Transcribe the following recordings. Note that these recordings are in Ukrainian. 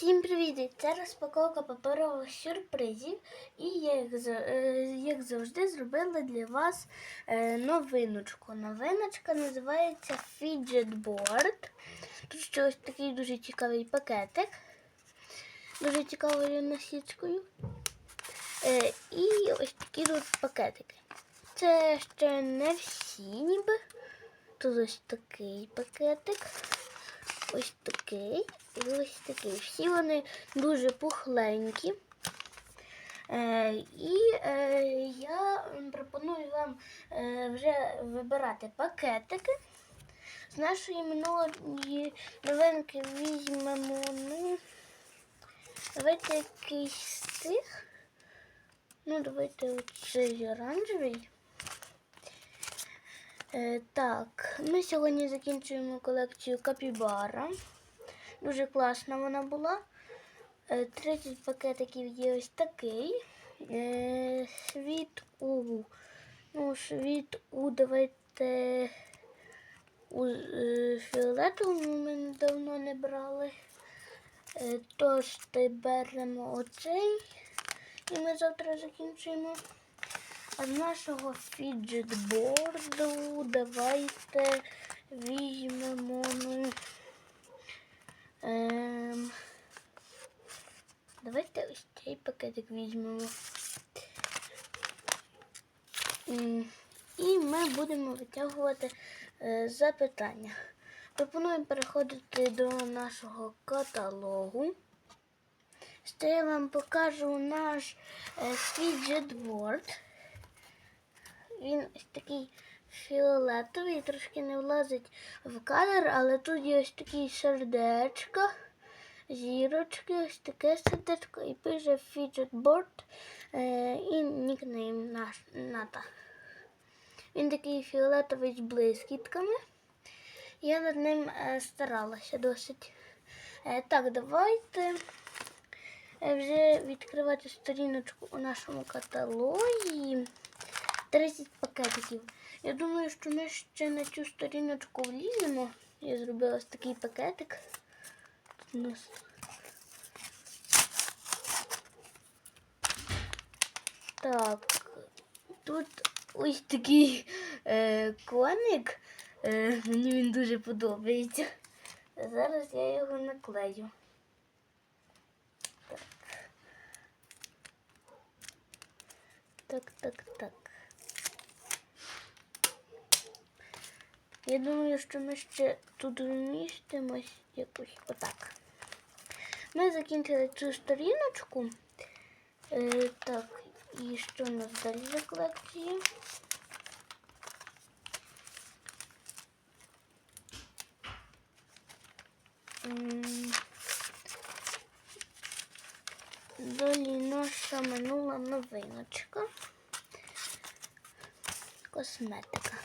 Всім привіт! Це розпаковка паперових сюрпризів. І я, як, е, як завжди, зробила для вас е, новиночку. Новиночка називається Fidget Board. Тут ще ось такий дуже цікавий пакетик. Дуже цікавою насічкою. Е, і ось такі тут пакетики. Це ще не всі ніби. Тут ось такий пакетик. Ось такий і ось такий. Всі вони дуже пухленькі. Е, і е, я пропоную вам е, вже вибирати пакетики. З нашої минулої новинки візьмемо, ну, давайте з цих. Ну, давайте оцей оранжевий. Е, так, ми сьогодні закінчуємо колекцію Капібара. Дуже класна вона була. Е, 30 пакетиків є ось такий. Е, світ У. Ну, світ У давайте у е, фіолетовому ми давно не брали. Е, тож ти беремо оцей. І ми завтра закінчуємо. А з нашого фіджетборду давайте візьмемо. Ну, ем, давайте ось цей пакетик візьмемо. І ми будемо витягувати е, запитання. Пропоную переходити до нашого каталогу. Що я вам покажу наш е, фіджетборд. Він ось такий фіолетовий, трошки не влазить в кадр, але тут є ось такі сердечка, зірочки, ось таке сердечко і пише фіджетборд е, і нікнейм наш ната. Він такий фіолетовий з блискітками. Я над ним е, старалася досить. Е, так, давайте вже відкривати сторіночку у нашому каталозі. 30 пакетиків. Я думаю, що ми ще на цю сторіночку вліземо. Я зробила ось такий пакетик. Так, тут ось такий е, коник. Е, мені він дуже подобається. Зараз я його наклею. Так, Так, так, так. Я думаю, що ми ще тут вмістимось якось отак. Ми закінчили цю сторіночку. Е, так, і що у нас далі за колекції? Далі наша минула новиночка. Косметика.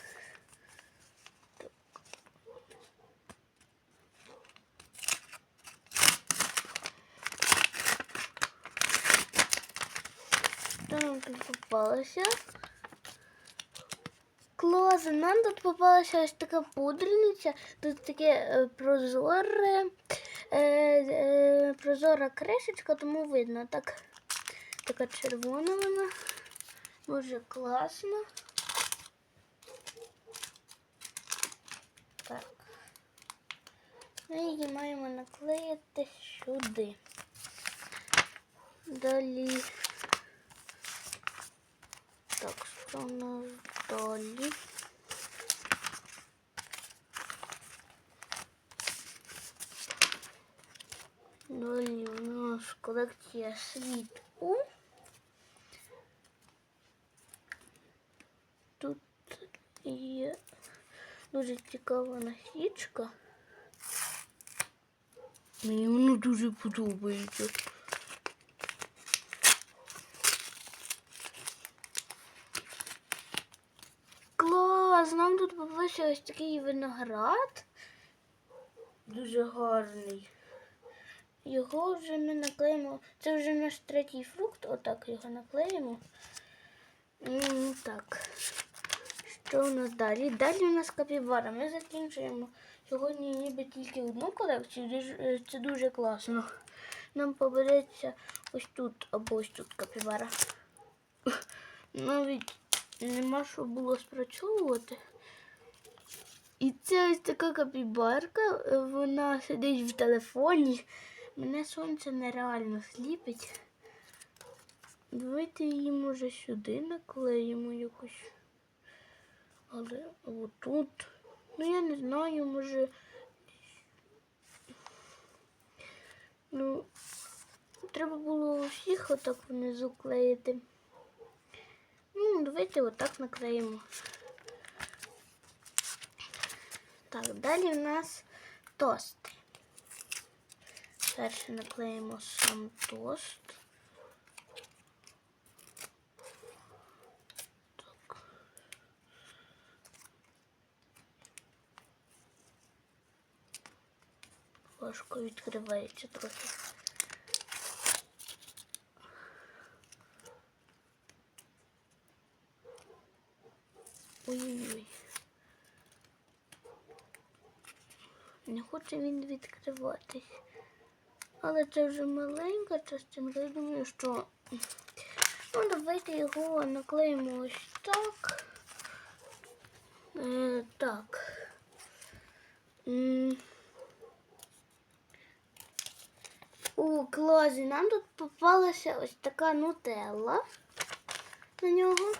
Так. Що нам тут попалося? Клас, нам тут попалася ось така пудрениця, тут таке е, прозоре, е, е, прозора кришечка, тому видно так. Така червона вона. Дуже класно. Так. Ми її маємо наклеїти сюди. Далі. що у нас далі? Далі у нас колекція світ У. Тут є дуже цікава насічка. Мені воно дуже подобається. Ось такий виноград. Дуже гарний. Його вже ми наклеїмо. Це вже наш третій фрукт. Отак його наклеїмо. Так. Що у нас далі? Далі у нас капібара. Ми закінчуємо сьогодні ніби тільки одну колекцію. Е, Це дуже класно. нам побереться ось тут або ось тут капібара. Навіть нема що було спрацьовувати. І це ось така капібарка, е, вона сидить в телефоні. Мене сонце нереально сліпить. Давайте її може сюди наклеїмо якось. Але отут. Ну я не знаю, може. Ну, треба було усіх отак внизу клеїти. Ну, давайте отак наклеїмо. Так, далі в нас тости. Перше наклеїмо сам тост. Так. Важко відкривається трохи. Ой-ой-ой. Не хоче він відкриватись. Але це вже маленька частинка. Я думаю, що ну, давайте його наклеїмо ось так. Е, так. У клазі нам тут попалася ось така нутелла на нього.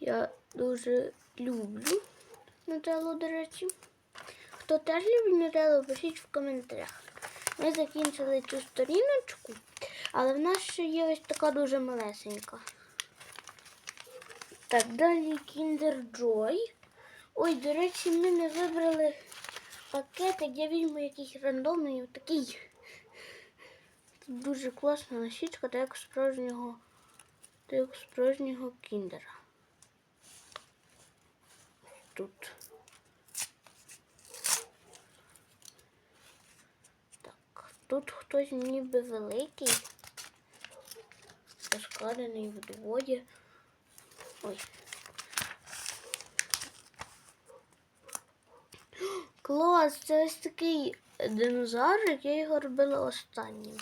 Я дуже люблю нутеллу, до речі. Хто теж любить нутеллу, пишіть в коментарях. Ми закінчили цю сторіночку, але в нас ще є ось така дуже малесенька. Так, далі Kinder Joy. Ой, до речі, ми не вибрали пакетик, я візьму якийсь рандомний такий. Тут дуже класна лисичка, так як справжнього, так як справжнього кіндера. Тут. Так, тут хтось ніби великий, розкладений вдвоє. Ой. Клас, це ось такий динозаврик, я його робила останнім.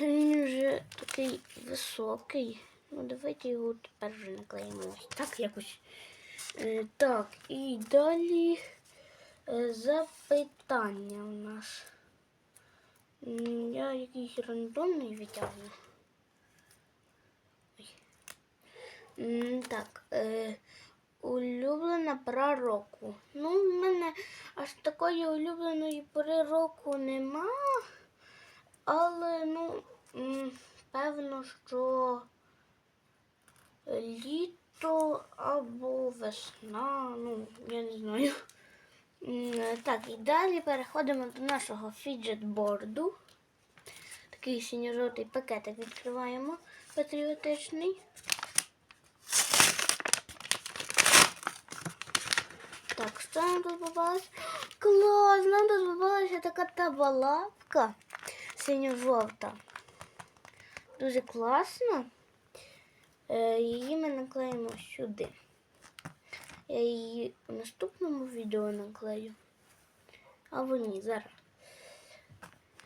Він вже такий високий. Ну, давайте його тепер вже наклеїмо так якось. Е, так, і далі е, запитання у нас. Я якийсь рандомний витягну. Так, е, улюблена пора року. Ну, в мене аж такої улюбленої пори року нема. Але, ну, певно, що літо або весна, ну, я не знаю. Так, і далі переходимо до нашого фіджет-борду. Такий синьо-жовтий пакетик відкриваємо патріотичний. Так, що нам тут попалось? Клас! Нам тут попалася така табалапка синьо-жовта. Дуже класно. Е, Її ми наклеїмо сюди. Я її в наступному відео наклею. Або ні, зараз.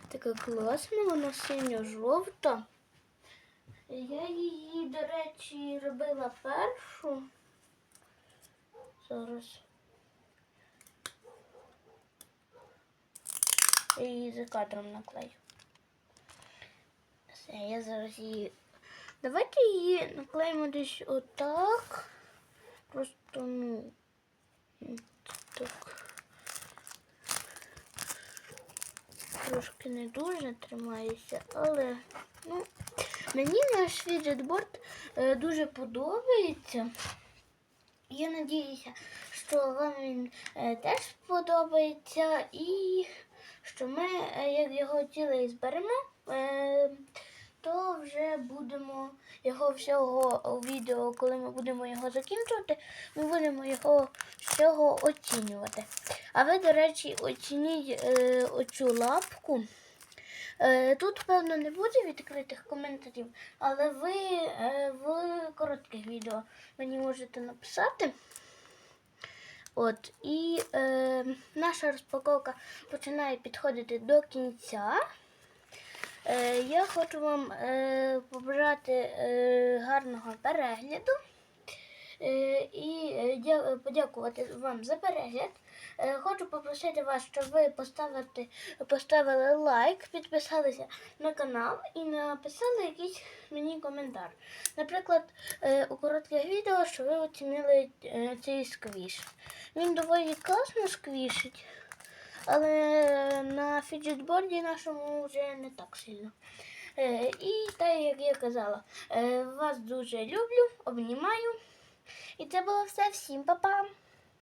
Така класна, вона синьо-жовта. Я її, до речі, робила першу. Зараз. Я її за кадром наклею. Все, я зараз її. Давайте її наклеїмо десь отак. Просто, ну. Так. Трошки не дуже тримаюся, але ну, мені наш фіджетборд е, дуже подобається. Я надіюся, що вам він е, теж сподобається і що ми, е, як його цілий зберемо, е, то вже будемо його всього у відео, коли ми будемо його закінчувати, ми будемо його всього оцінювати. А ви, до речі, оцініть е, оцю лапку. Е, Тут, певно, не буде відкритих коментарів, але ви е, в коротких відео мені можете написати. От, і е, наша розпаковка починає підходити до кінця. Е, я хочу вам е, побажати е, гарного перегляду. І подякувати вам за перегляд. Хочу попросити вас, щоб ви поставити, поставили лайк, підписалися на канал і написали якийсь мені коментар. Наприклад, у коротких відео, що ви оцінили цей сквіш. Він доволі класно сквішить, але на фіджетборді нашому вже не так сильно. Е, І так, як я казала, е, вас дуже люблю, обнімаю. І це було все. Всім па-па!